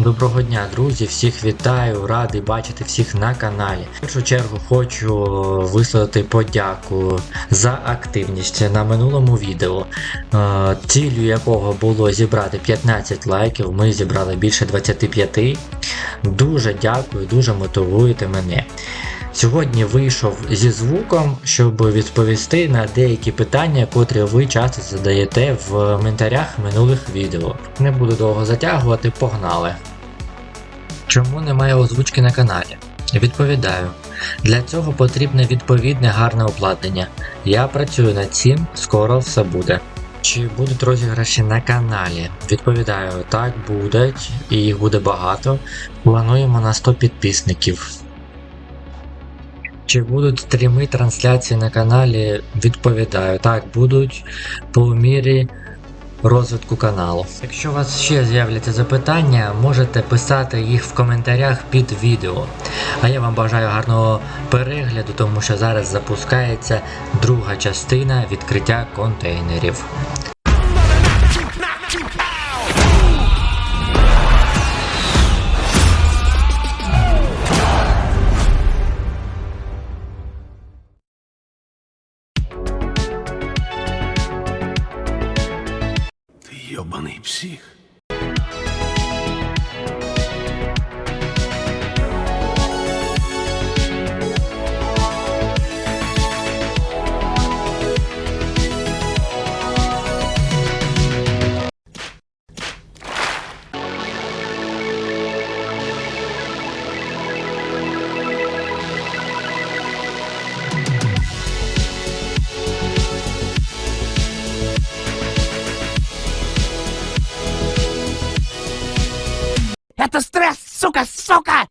Доброго дня, друзі! Всіх вітаю, радий бачити всіх на каналі. В першу чергу хочу висловити подяку за активність на минулому відео, цілю ціллю якого було зібрати 15 лайків. Ми зібрали більше 25. Дуже дякую, дуже мотивуєте мене. Сьогодні вийшов зі звуком, щоб відповісти на деякі питання, котрі ви часто задаєте в коментарях минулих відео. Не буду довго затягувати, погнали. Чому немає озвучки на каналі? Відповідаю. Для цього потрібне відповідне гарне обладнання. Я працюю над цим, скоро все буде. Чи будуть розіграші на каналі? Відповідаю, так будуть, і їх буде багато. Плануємо на 100 підписників. Чи будуть стріми трансляції на каналі? Відповідаю, так будуть по мірі розвитку каналу. Якщо у вас ще з'являться запитання, можете писати їх в коментарях під відео. А я вам бажаю гарного перегляду, тому що зараз запускається друга частина відкриття контейнерів. Ты ебаный псих. Это стресс, сука, сука!